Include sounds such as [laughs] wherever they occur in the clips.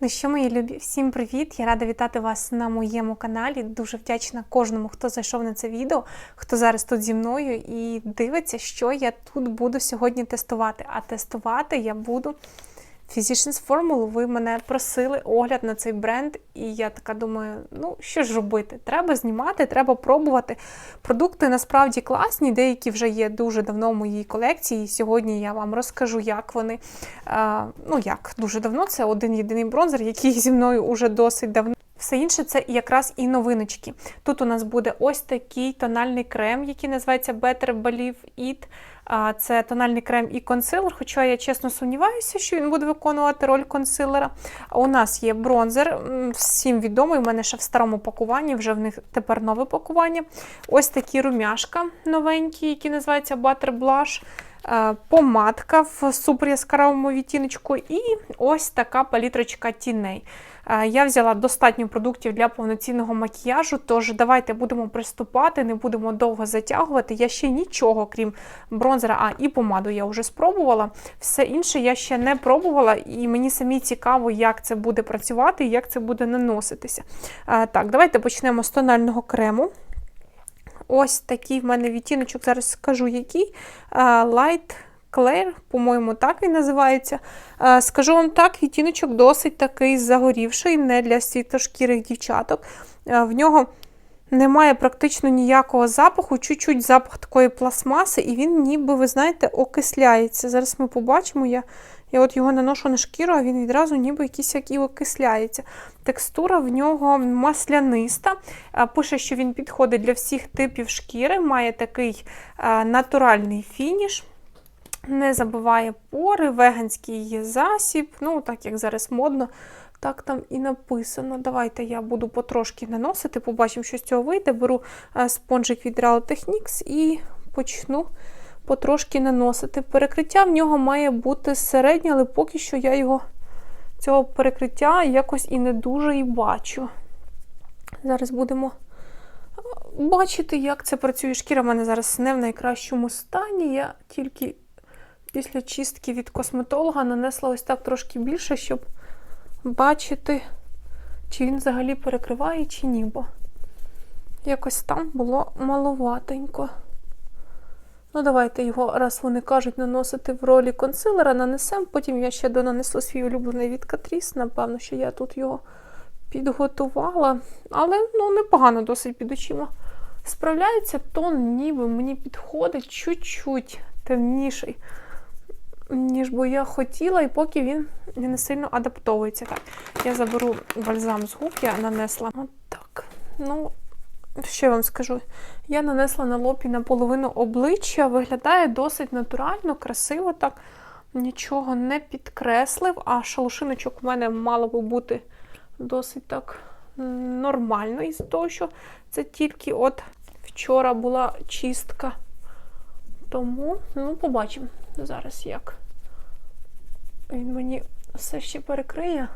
Ну що, мої любі, всім привіт! Я рада вітати вас на моєму каналі. Дуже вдячна кожному, хто зайшов на це відео, хто зараз тут зі мною і дивиться, що я тут буду сьогодні тестувати. А тестувати я буду Physicians Formula. Ви мене просили огляд на цей бренд, і я така думаю, ну що ж робити? Треба знімати, треба пробувати. Продукти насправді класні, деякі вже є дуже давно в моїй колекції. І сьогодні я вам розкажу, як вони. Е, ну як дуже давно, це один єдиний бронзер, який зі мною уже досить давно. Все інше це якраз і новиночки. Тут у нас буде ось такий тональний крем, який називається Better Believe It. Це тональний крем і консилер, хоча я чесно сумніваюся, що він буде виконувати роль консилера. У нас є бронзер, всім відомий, у мене ще в старому пакуванні, вже в них тепер нове пакування. Ось такі румяшка новенькі, які називаються Butter Blush. Е, Помадка в супер яскравому відтіночку, і ось така палітрочка тіней. Е, Я взяла достатньо продуктів для повноцінного макіяжу, тож давайте будемо приступати, не будемо довго затягувати. Я ще нічого, крім бронзера, а і помаду я вже спробувала. Все інше я ще не пробувала, і мені самі цікаво, як це буде працювати і як це буде наноситися. Е, Так, давайте почнемо з тонального крему. Ось такий в мене відтіночок, зараз скажу який. Light Claire, по-моєму, так він називається. Скажу вам так, відтіночок досить такий загорівший, не для світошкірих дівчаток. В нього немає практично ніякого запаху, чуть-чуть запах такої пластмаси, і він ніби, ви знаєте, окисляється. Зараз ми побачимо, я, я от його наношу на шкіру, а він відразу ніби якийсь як і окисляється. Текстура в нього масляниста. Пише, що він підходить для всіх типів шкіри, має такий натуральний фініш. Не забиває пори, веганський засіб. Ну, так як зараз модно, так там і написано. Давайте я буду потрошки наносити, побачимо, що з цього вийде. Беру спонжик від Real Techniques і почну потрошки наносити. Перекриття в нього має бути середнє, але поки що я його цього перекриття якось і не дуже і бачу. Зараз будемо бачити, як це працює. Шкіра в мене зараз не в найкращому стані. Я тільки після чистки від косметолога нанесла ось так трошки більше, щоб бачити, чи він взагалі перекриває, чи ні, бо якось там було маловатенько. Ну, давайте його, раз вони кажуть, наносити в ролі консилера, нанесемо. Потім я ще донанесла свій улюблений від Catrice. Напевно, що я тут його підготувала. Але ну, непогано досить під очима. Справляється, тон ніби мені підходить чуть-чуть темніший, ніж би я хотіла, і поки він не сильно адаптовується. Так, я заберу бальзам з губ, я нанесла. От так. Ну, що я вам скажу? Я нанесла на лоб і на половину обличчя, виглядає досить натурально, красиво так. Нічого не підкреслив, а шалушиночок у мене мало би бути досить так нормально, із того, що це тільки от вчора була чистка. Тому, ну, побачимо зараз, як він мені все ще перекриє.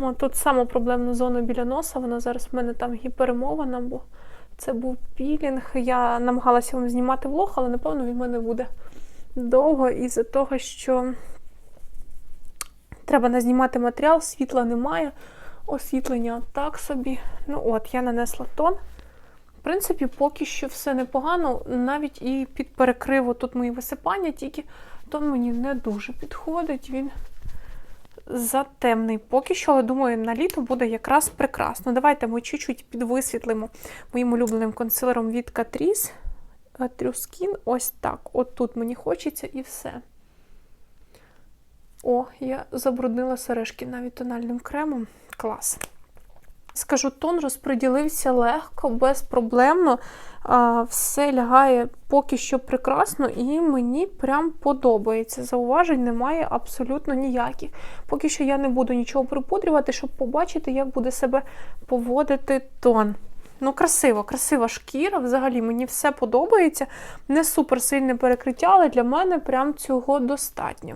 О, тут саме проблемна зона біля носа, вона зараз в мене там гіпермована, бо це був пілінг. Я намагалася вам знімати влог, але напевно він в мене буде довго із-за того, що треба назнімати матеріал, світла немає, освітлення так собі. Ну от, я нанесла тон. В принципі, поки що все непогано, навіть і під перекриву тут мої висипання, тільки тон мені не дуже підходить. Він затемний поки що, але думаю, на літо буде якраз прекрасно. Давайте ми чуть-чуть підвисвітлимо моїм улюбленим консилером від Catrice Трюскін. Ось так. От тут мені хочеться і все. О, я забруднила сережки навіть тональним кремом. Клас. Скажу, тон розподілився легко, безпроблемно. Все лягає поки що прекрасно, і мені прям подобається. Зауважень немає абсолютно ніяких. Поки що я не буду нічого припудрювати, щоб побачити, як буде себе поводити тон. Ну, красиво, красива шкіра. Взагалі мені все подобається. Не суперсильне перекриття, але для мене прям цього достатньо.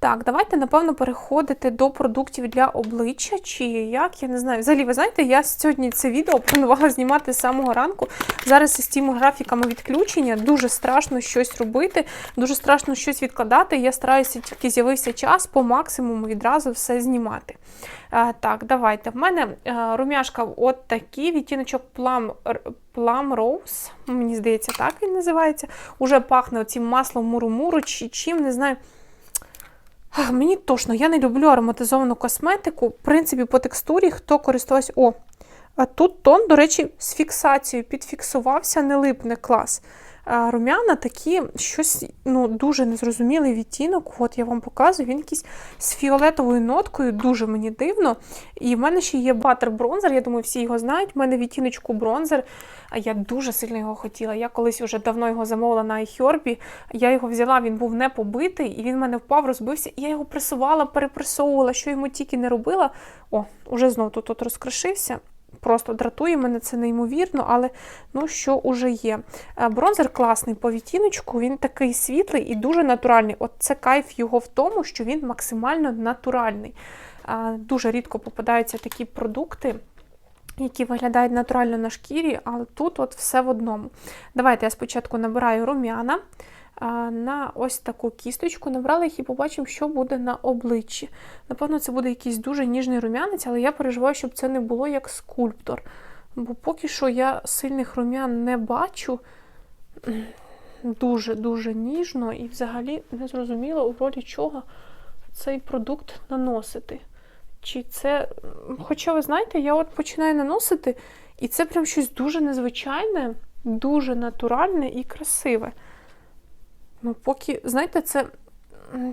Так, давайте, напевно, переходити до продуктів для обличчя, чи як, я не знаю. Взагалі, ви знаєте, я сьогодні це відео планувала знімати з самого ранку. Зараз із тими графіками відключення дуже страшно щось робити, дуже страшно щось відкладати. Я стараюся тільки з'явився час по максимуму відразу все знімати. Так, давайте. В мене румяшка от такий, відтіночок Р- Plum Rose, мені здається, так він називається. Уже пахне оцим маслом муру-муру чи чим, не знаю. Мені точно, я не люблю ароматизовану косметику. В принципі, по текстурі, хто користувався. О, а тут тон, до речі, з фіксацією підфіксувався, не липне клас. Румяна такі щось ну, дуже незрозумілий відтінок. От я вам показую, він якийсь з фіолетовою ноткою, дуже мені дивно. І в мене ще є батер бронзер, я думаю, всі його знають. У мене відтіночку бронзер, а я дуже сильно його хотіла. Я колись вже давно його замовила на iHerb. Я його взяла, він був не побитий, і він в мене впав, розбився. І я його пресувала, перепресовувала, що йому тільки не робила. О, уже знов тут от розкришився. Просто дратує мене це неймовірно, але ну що уже є. Е, Бронзер класний по відтіночку, він такий світлий і дуже натуральний. От це кайф його в тому, що він максимально натуральний. Е, Дуже рідко попадаються такі продукти. Які виглядають натурально на шкірі, але тут от все в одному. Давайте я спочатку набираю рум'яна на ось таку кісточку. Набрала їх і побачимо, що буде на обличчі. Напевно, це буде якийсь дуже ніжний рум'янець, але я переживаю, щоб це не було як скульптор. Бо поки що я сильних рум'ян не бачу. Дуже-дуже ніжно і взагалі не зрозуміло, у ролі чого цей продукт наносити. Чи це. Хоча, ви знаєте, я от починаю наносити, і це прям щось дуже незвичайне, дуже натуральне і красиве. Ну, поки, знаєте, це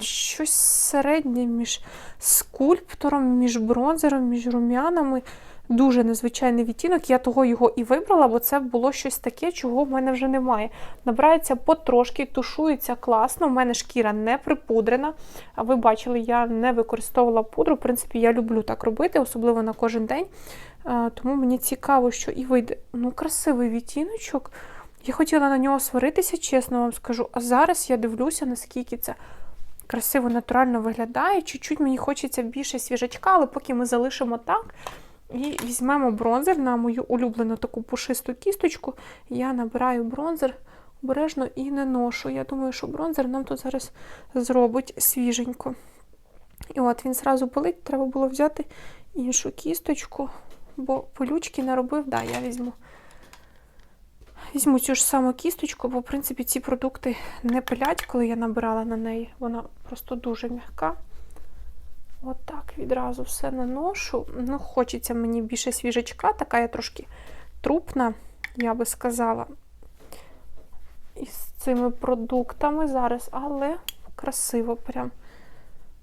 щось середнє між скульптором, між бронзером, між рум'янами. Дуже незвичайний відтінок. Я того його і вибрала, бо це було щось таке, чого в мене вже немає. Набирається потрошки, тушується класно. У мене шкіра не припудрена. А ви бачили, я не використовувала пудру. В принципі, я люблю так робити, особливо на кожен день. Тому мені цікаво, що і вийде. Ну, красивий відтіночок. Я хотіла на нього сваритися, чесно вам скажу. А зараз я дивлюся, наскільки це красиво, натурально виглядає. Чуть-чуть мені хочеться більше свіжачка, але поки ми залишимо так. І візьмемо бронзер на мою улюблену таку пушисту кісточку. Я набираю бронзер обережно і наношу. Я думаю, що бронзер нам тут зараз зробить свіженько. І от він зразу болить, треба було взяти іншу кісточку, бо полючки наробив, да, я візьму. Візьму цю ж саму кісточку, бо, в принципі, ці продукти не пилять, коли я набирала на неї. Вона просто дуже м'яка. Отак відразу все наношу. Ну, хочеться мені більше свіжачка, така я трошки трупна, я би сказала, із цими продуктами зараз, але красиво прям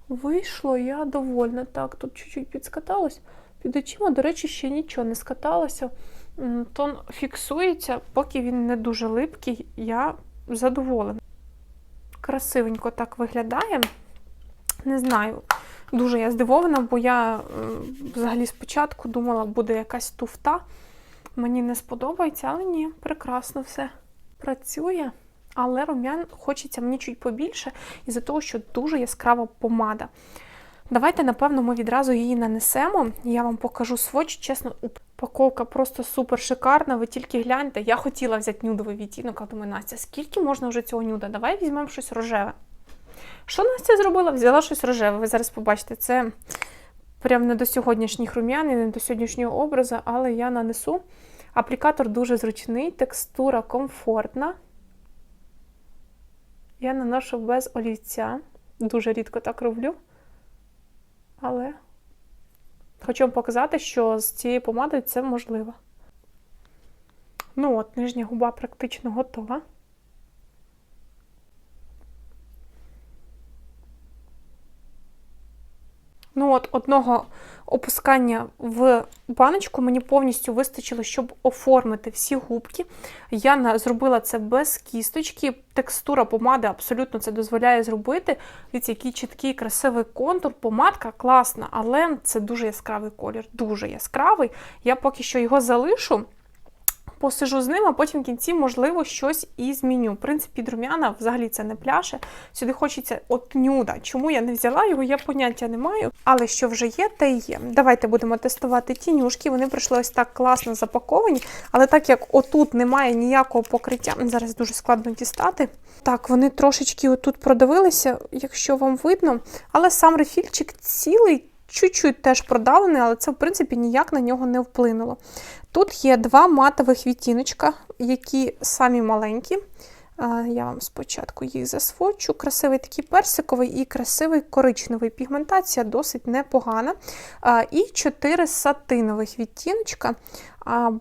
вийшло, я довольна. Так, тут чуть-чуть підскаталось. Під очима, до речі, ще нічого не скаталося. Тон фіксується, поки він не дуже липкий, я задоволена. Красивенько так виглядає. Не знаю. Дуже я здивована, бо я взагалі спочатку думала, буде якась туфта. Мені не сподобається, але ні, прекрасно все працює. Але рум'ян хочеться мені чуть побільше, із-за того, що дуже яскрава помада. Давайте, напевно, ми відразу її нанесемо. Я вам покажу сводч. Чесно, упаковка просто супер шикарна. Ви тільки гляньте. Я хотіла взяти нюдовий відтінок, а думаю, Настя, скільки можна вже цього нюда? Давай візьмемо щось рожеве. Що Настя зробила? Взяла щось рожеве. Ви зараз побачите, це прям не до сьогоднішніх рум'ян і не до сьогоднішнього образу, але я нанесу. Аплікатор дуже зручний, текстура комфортна. Я наношу без олівця. Дуже рідко так роблю. Але хочу вам показати, що з цією помадою це можливо. Ну от, нижня губа практично готова. Ну от, одного опускання в баночку мені повністю вистачило, щоб оформити всі губки. Я зробила це без кісточки. Текстура помади абсолютно це дозволяє зробити. Дивіться, який чіткий, красивий контур. Помадка класна, але це дуже яскравий колір, дуже яскравий. Я поки що його залишу. Посижу з ним, а потім в кінці, можливо, щось і зміню. В принципі, рум'яна взагалі це не пляше. Сюди хочеться от нюда. Чому я не взяла його, я поняття не маю. Але що вже є, те й є. Давайте будемо тестувати тінюшки. Вони прийшли ось так класно запаковані, але так як отут немає ніякого покриття, зараз дуже складно дістати. Так, вони трошечки отут продавилися, якщо вам видно. Але сам рефільчик цілий, чуть-чуть теж продавлений, але це, в принципі, ніяк на нього не вплинуло. Тут є два матових відтіночка, які самі маленькі. Я вам спочатку їх засвочу. Красивий такий персиковий і красивий коричневий. Пігментація досить непогана. І чотири сатинових відтіночка.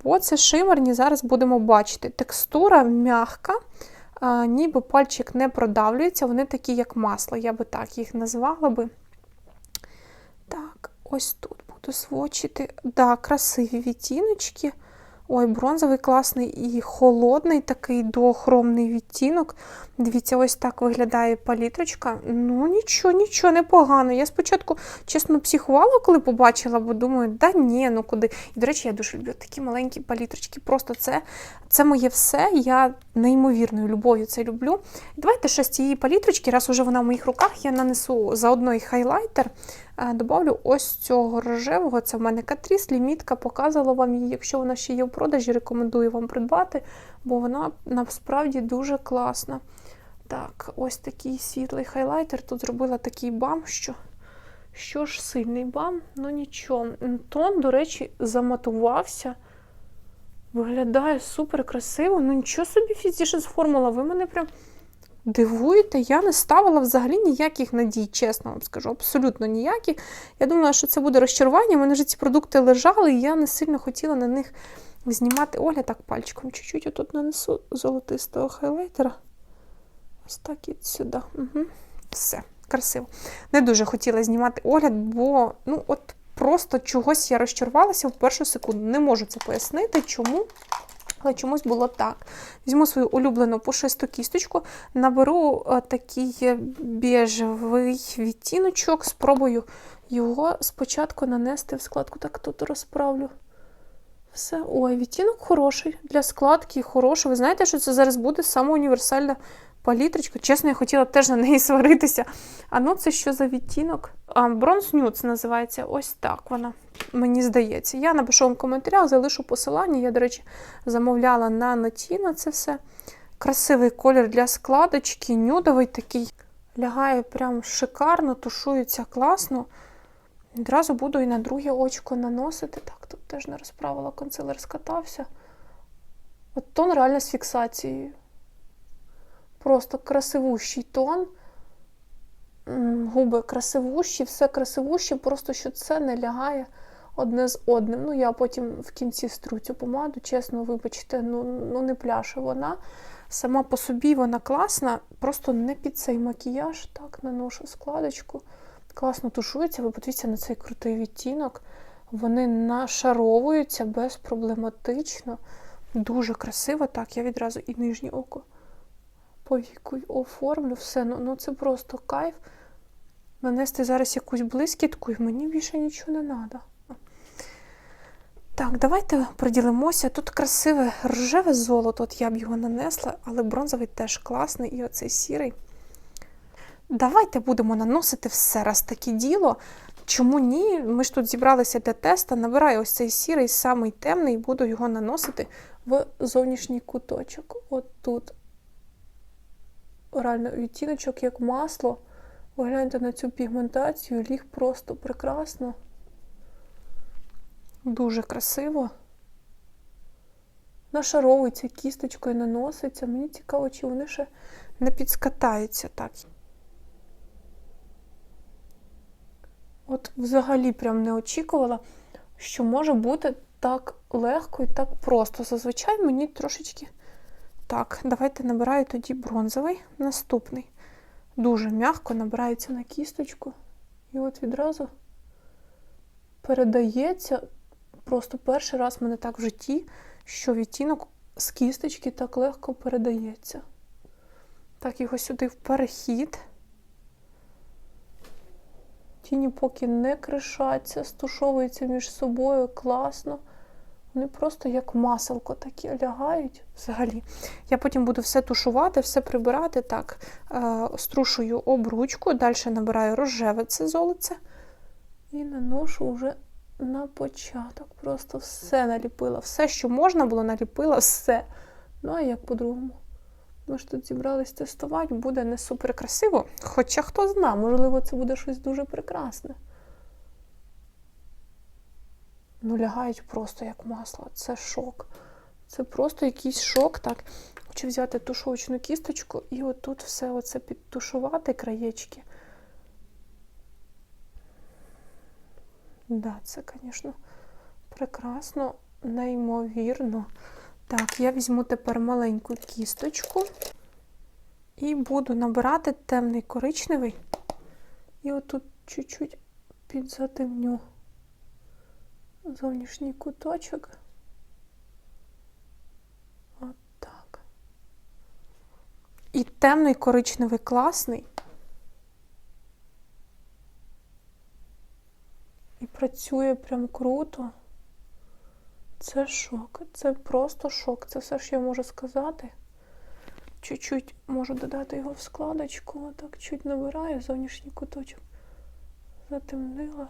Бо це шимерні, зараз будемо бачити. Текстура м'яка, ніби пальчик не продавлюється, вони такі, як масло, я би так їх назвала би. Ось тут буду свочити. Да, красиві відтіночки. Ой, бронзовий класний і холодний такий дохромний відтінок. Дивіться, ось так виглядає палітрочка. Ну, нічого, нічого, непогано. Я спочатку, чесно, психувала, коли побачила, бо думаю, да ні, ну куди. І, до речі, я дуже люблю такі маленькі палітрочки. Просто це це моє все. Я неймовірною любов'ю це люблю. Давайте ще з цієї палітрочки, раз уже вона в моїх руках, я нанесу заодно і хайлайтер. Добавлю ось цього рожевого. Це в мене катріс, лімітка, показувала вам її. Якщо вона ще є в продажі, рекомендую вам придбати, бо вона насправді дуже класна. Так, ось такий світлий хайлайтер. Тут зробила такий бам, що що ж сильний бам, ну нічого. Тон, до речі, заматувався. Виглядає супер красиво. Ну, нічого собі фізіше з формула. Ви мене прям. Дивуєте, я не ставила взагалі ніяких надій, чесно вам скажу, абсолютно ніяких. Я думала, що це буде розчарування. У мене вже ці продукти лежали, і я не сильно хотіла на них знімати огляд так пальчиком. Чуть-чуть отут нанесу золотистого хайлайтера. Ось так і сюди. Угу. Все, красиво. Не дуже хотіла знімати огляд, бо ну, от просто чогось я розчарувалася в першу секунду. Не можу це пояснити, чому. Але чомусь було так. Візьму свою улюблену пушисту кісточку, наберу е, такий біжевий відтіночок, спробую його спочатку нанести в складку. Так тут розправлю. Все. Ой, відтінок хороший для складки, хороший. Ви знаєте, що це зараз буде саме універсальна палітрочка. Чесно, я хотіла теж на неї [laughs] сваритися. А ну, це що за відтінок? Бронз Nudes називається ось так вона мені здається. Я напишу вам в коментарях, залишу посилання. Я, до речі, замовляла на ноті на це все. Красивий колір для складочки, нюдовий такий. Лягає прям шикарно, тушується класно. Відразу буду і на друге очко наносити. Так, тут теж не розправила, консилер скатався. От тон реально з фіксацією. Просто красивущий тон губи красивущі, все красивуще, просто що це не лягає одне з одним. Ну, я потім в кінці стру цю помаду, чесно, вибачте, ну, ну не пляше вона. Сама по собі вона класна, просто не під цей макіяж. Так, наношу складочку. Класно тушується, ви подивіться на цей крутий відтінок. Вони нашаровуються безпроблематично. Дуже красиво. Так, я відразу і нижнє око повіку оформлю. Все, ну, ну це просто кайф нанести зараз якусь блискітку, і мені більше нічого не треба. Так, давайте приділимося. Тут красиве рожеве золото, от я б його нанесла, але бронзовий теж класний і оцей сірий. Давайте будемо наносити все раз таке діло. Чому ні? Ми ж тут зібралися для теста. Набираю ось цей сірий, самий темний, і буду його наносити в зовнішній куточок. От тут реально відтіночок, як масло. Погляньте на цю пігментацію, ліг просто прекрасно. Дуже красиво. Нашаровується кісточкою, наноситься. Мені цікаво, чи вони ще не підскатаються так. От взагалі прям не очікувала, що може бути так легко і так просто. Зазвичай мені трошечки. Так, давайте набираю тоді бронзовий наступний дуже м'яко набирається на кісточку. І от відразу передається просто перший раз в мене так в житті, що відтінок з кісточки так легко передається. Так, його сюди в перехід. Тіні поки не кришаться, стушовуються між собою класно. Вони просто як маселко такі лягають взагалі. Я потім буду все тушувати, все прибирати. Так, е, струшую обручку, далі набираю рожеве це золоце і наношу вже на початок. Просто все наліпила. Все, що можна було, наліпила, все. Ну, а як по-другому? Ми ж тут зібрались тестувати, буде не супер красиво. Хоча хто зна, можливо, це буде щось дуже прекрасне. Ну, лягають просто як масло. Це шок. Це просто якийсь шок. Так, хочу взяти тушовочну кісточку і отут все оце підтушувати краєчки. Да, це, звісно, прекрасно, неймовірно. Так, я візьму тепер маленьку кісточку і буду набирати темний коричневий. І отут чуть-чуть підзатемню зовнішній куточок. От так. І темний коричневий класний. І працює прям круто. Це шок. Це просто шок. Це все, що я можу сказати. Чуть-чуть можу додати його в складочку. Отак чуть набираю зовнішній куточок. Затемнила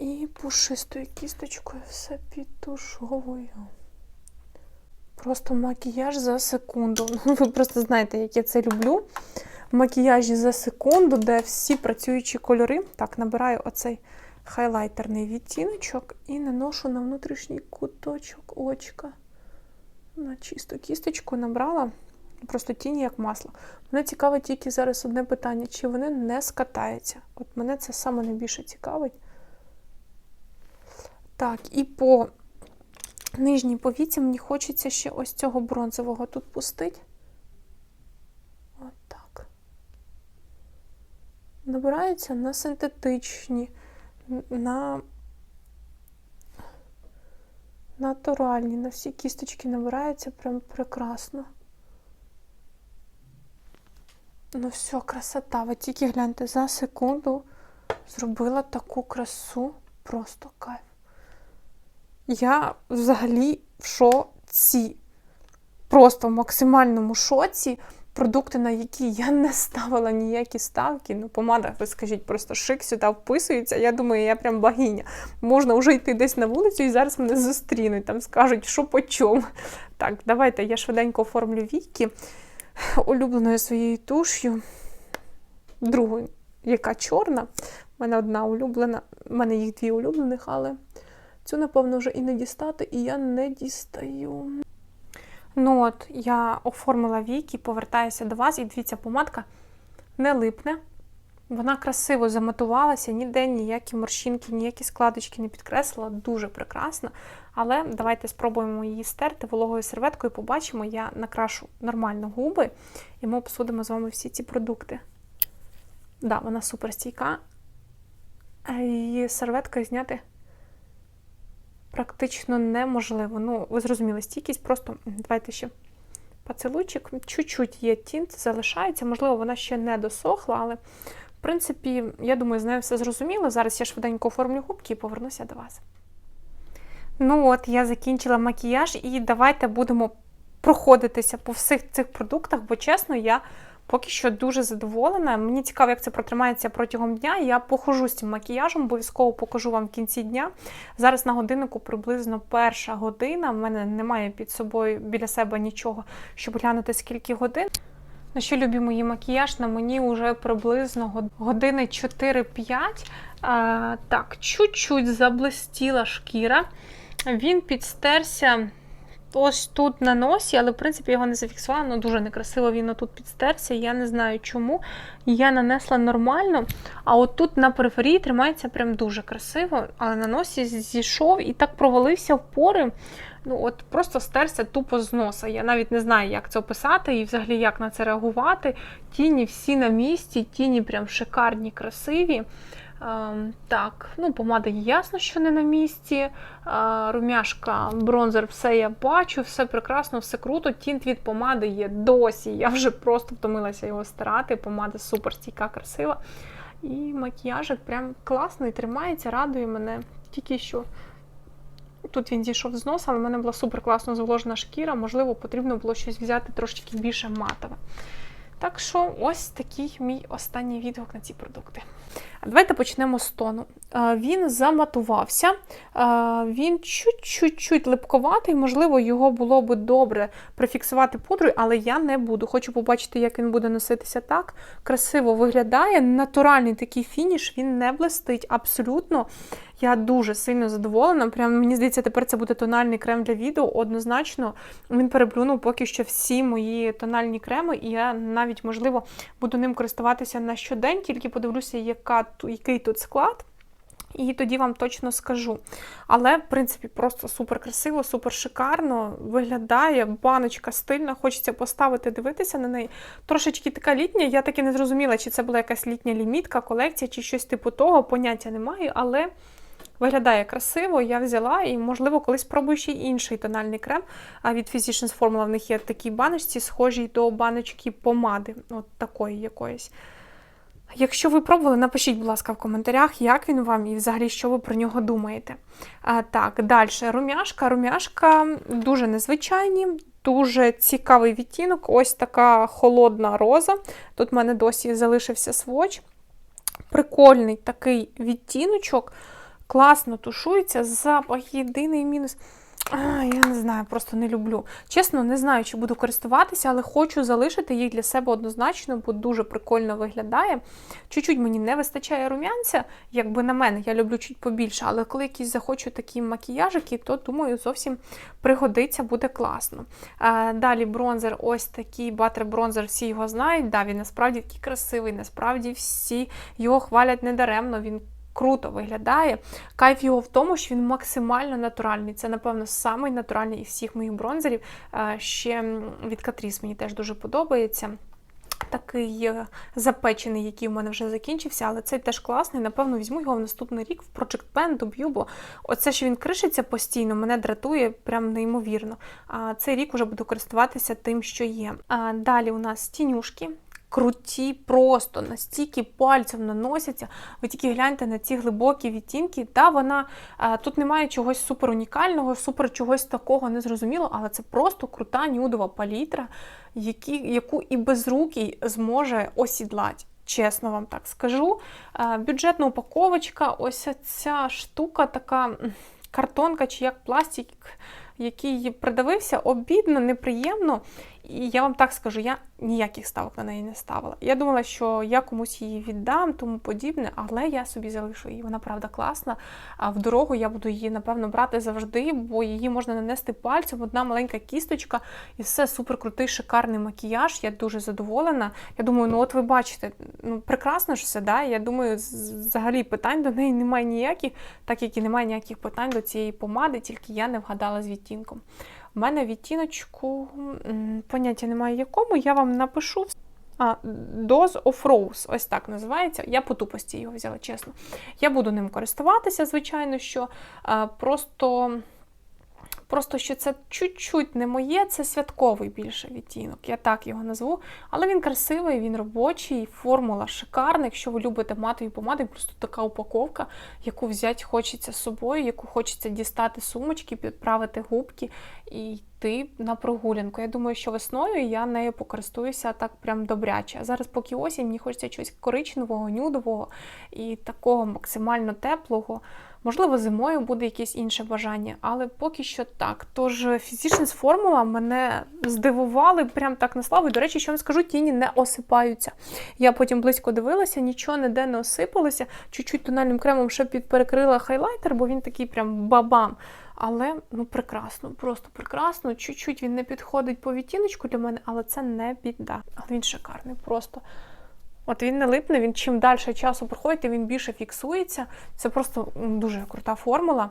і. Пушистою кісточкою все підтушовую. Просто макіяж за секунду. [laughs] Ну, ви просто знаєте, як я це люблю. Макіяжі за секунду, де всі працюючі кольори. Так, набираю оцей хайлайтерний відтіночок і наношу на внутрішній куточок очка. На чисту кісточку набрала просто тіні як масло. Мене цікавить тільки зараз одне питання: чи вони не скатаються? От мене це саме найбільше цікавить. Так, і по нижній повіці мені хочеться ще ось цього бронзового тут пустити. От так. Набираються на синтетичні, на натуральні, на всі кісточки набираються прям прекрасно. Ну все, красота. Ви тільки гляньте, за секунду зробила таку красу, просто кайф. Я взагалі в шоці. Просто в максимальному шоці. Продукти, на які я не ставила ніякі ставки. Ну, помада, ви скажіть, просто шик сюди вписується. Я думаю, я прям богиня. Можна вже йти десь на вулицю і зараз мене зустрінуть, там скажуть, що по чому. Так, давайте я швиденько оформлю віки улюбленою своєю туш'ю. Другою, яка чорна. У мене одна улюблена, у мене їх дві улюблених, але цю, напевно, вже і не дістати, і я не дістаю. Ну от, я оформила віки, повертаюся до вас, і дивіться, помадка не липне. Вона красиво заматувалася, ніде ніякі морщинки, ніякі складочки не підкреслила, дуже прекрасна. Але давайте спробуємо її стерти вологою серветкою, побачимо, я накрашу нормально губи, і ми обсудимо з вами всі ці продукти. Да, вона супер стійка. Її серветкою зняти практично неможливо. Ну, ви зрозуміли, стійкість, просто давайте ще поцілуйчик. Чуть-чуть є тінт, залишається. Можливо, вона ще не досохла, але, в принципі, я думаю, з нею все зрозуміло. Зараз я швиденько оформлю губки і повернуся до вас. Ну от, я закінчила макіяж, і давайте будемо проходитися по всіх цих продуктах, бо чесно, я поки що дуже задоволена. Мені цікаво, як це протримається протягом дня. Я похожу з цим макіяжем, обов'язково покажу вам в кінці дня. Зараз на годиннику приблизно перша година. У мене немає під собою біля себе нічого, щоб глянути скільки годин. На що любі мої макіяж? На мені вже приблизно години 4-5. А, Так, чуть-чуть заблистіла шкіра. Він підстерся ось тут на носі, але, в принципі, його не зафіксувала. Ну, дуже некрасиво він тут підстерся. Я не знаю чому. Я нанесла нормально. А от тут на периферії тримається прям дуже красиво, але на носі зійшов і так провалився в пори. Ну, от просто стерся тупо з носа. Я навіть не знаю, як це описати і взагалі як на це реагувати. Тіні всі на місці, тіні прям шикарні, красиві. Ем, так, ну, помада ясно, що не на місці. Е, румяшка, бронзер, все я бачу, все прекрасно, все круто. Тінт від помади є досі. Я вже просто втомилася його стирати. Помада супер стійка, красива. І макіяжик прям класний, тримається, радує мене. тільки що. Тут він зійшов з носа, але в мене була супер класно зволожена шкіра. Можливо, потрібно було щось взяти трошки більше матове. Так що, ось такий мій останній відгук на ці продукти. Давайте почнемо з тону. Е, Він заматувався, е, він чуть-чуть липковатий, можливо, його було би добре прифіксувати пудрою, але я не буду. Хочу побачити, як він буде носитися так. Красиво виглядає. Натуральний такий фініш, він не блистить абсолютно. Я дуже сильно задоволена. Прям мені здається, тепер це буде тональний крем для відео. Однозначно, він переплюнув поки що всі мої тональні креми, і я навіть, можливо, буду ним користуватися на щодень, тільки подивлюся, яка, який тут склад. І тоді вам точно скажу. Але, в принципі, просто супер красиво, супер шикарно виглядає. Баночка стильна, хочеться поставити, дивитися на неї. Трошечки така літня. Я так і не зрозуміла, чи це була якась літня лімітка, колекція, чи щось типу того. Поняття не маю, але виглядає красиво. Я взяла і, можливо, колись спробую ще інший тональний крем. А від Physicians Formula в них є такі баночці, схожі до баночки помади, от такої якоїсь. Якщо ви пробували, напишіть, будь ласка, в коментарях, як він вам і взагалі що ви про нього думаєте. А, так, далі. Румяшка. Румяшка дуже незвичайні, дуже цікавий відтінок. Ось така холодна роза. Тут в мене досі залишився сводч. Прикольний такий відтіночок. Класно тушується. Запах єдиний мінус. А, я не знаю, просто не люблю. Чесно, не знаю, чи буду користуватися, але хочу залишити їх для себе однозначно, бо дуже прикольно виглядає. Чуть-чуть мені не вистачає рум'янця, якби на мене, я люблю чуть побільше, але коли якісь захочу такі макіяжики, то думаю, зовсім пригодиться, буде класно. А, далі бронзер, ось такий батер бронзер, всі його знають. Да, він насправді такий красивий, насправді всі його хвалять недаремно. Він круто виглядає. Кайф його в тому, що він максимально натуральний. Це, напевно, самий натуральний із всіх моїх бронзерів. Е, Ще від Catrice мені теж дуже подобається. Такий е, запечений, який в мене вже закінчився, але цей теж класний. Напевно, візьму його в наступний рік в Project Pen доб'ю, бо оце, що він кришиться постійно, мене дратує прям неймовірно. А цей рік вже буду користуватися тим, що є. А далі у нас тінюшки. Круті, просто настільки пальцем наносяться. Ви тільки гляньте на ці глибокі відтінки. Та вона а, тут немає чогось супер унікального, супер чогось такого незрозумілого, але це просто крута нюдова палітра, які, яку і безрукий зможе осідлати. Чесно вам так скажу. Бюджетна упаковочка, ось ця штука, така картонка чи як пластик, який придавився, обідно, неприємно. І я вам так скажу, я ніяких ставок на неї не ставила. Я думала, що я комусь її віддам, тому подібне, але я собі залишу її. Вона правда класна. А в дорогу я буду її, напевно, брати завжди, бо її можна нанести пальцем, одна маленька кісточка, і все супер крутий, шикарний макіяж. Я дуже задоволена. Я думаю, ну от ви бачите, ну прекрасно ж все, да? Я думаю, взагалі питань до неї немає ніяких, так як і немає ніяких питань до цієї помади, тільки я не вгадала з відтінком. У мене відтіночку поняття немає якому, я вам напишу. А, Dose of Rose, ось так називається. Я по тупості його взяла, чесно. Я буду ним користуватися, звичайно, що а, просто. Просто що це чуть-чуть не моє, це святковий більше відтінок. Я так його назву. Але він красивий, він робочий, формула шикарна. Якщо ви любите матові помади, просто така упаковка, яку взяти хочеться з собою, яку хочеться дістати сумочки, підправити губки і йти на прогулянку. Я думаю, що весною я нею покористуюся так прям добряче. А зараз, поки осінь, мені хочеться чогось коричневого, нюдового і такого максимально теплого. Можливо, зимою буде якесь інше бажання, але поки що так. Тож Physicians Formula мене здивували прям так на славу. І, До речі, що вам скажу, тіні не осипаються. Я потім близько дивилася, нічого ніде не осипалося. Чуть-чуть тональним кремом ще підперекрила хайлайтер, бо він такий прям бабам. Але ну прекрасно, просто прекрасно. Чуть-чуть він не підходить по відтіночку для мене, але це не біда. Але він шикарний, просто. От він не липне, він чим далі часу проходить, він більше фіксується. Це просто дуже крута формула.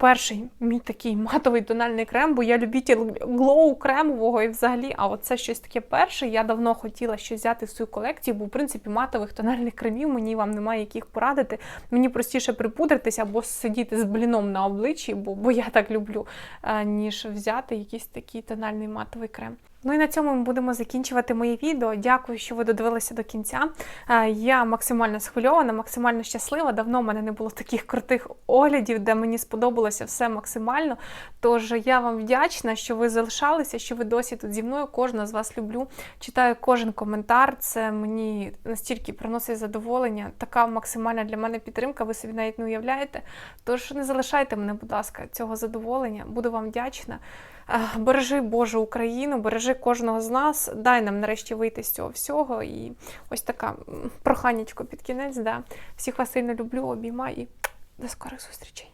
Перший мій такий матовий тональний крем, бо я любитель глоу кремового і взагалі, а оце щось таке перше. Я давно хотіла щось взяти в свою колекцію, бо в принципі матових тональних кремів мені вам немає яких порадити. Мені простіше припудритися або сидіти з бліном на обличчі, бо, бо я так люблю, е, ніж взяти якийсь такий тональний матовий крем. Ну і на цьому ми будемо закінчувати моє відео. Дякую, що ви додивилися до кінця. Е, Я максимально схвильована, максимально щаслива. Давно в мене не було таких крутих оглядів, де мені сподобалося все максимально. Тож я вам вдячна, що ви залишалися, що ви досі тут зі мною. Кожна з вас люблю. Читаю кожен коментар. Це мені настільки приносить задоволення. Така максимальна для мене підтримка. Ви собі навіть не уявляєте. Тож не залишайте мене, будь ласка, цього задоволення. Буду вам вдячна. Бережи Боже Україну, бережи кожного з нас. Дай нам нарешті вийти з цього всього. І ось така проханечко під кінець. Да. Всіх вас сильно люблю, обіймаю і до скорих зустрічей.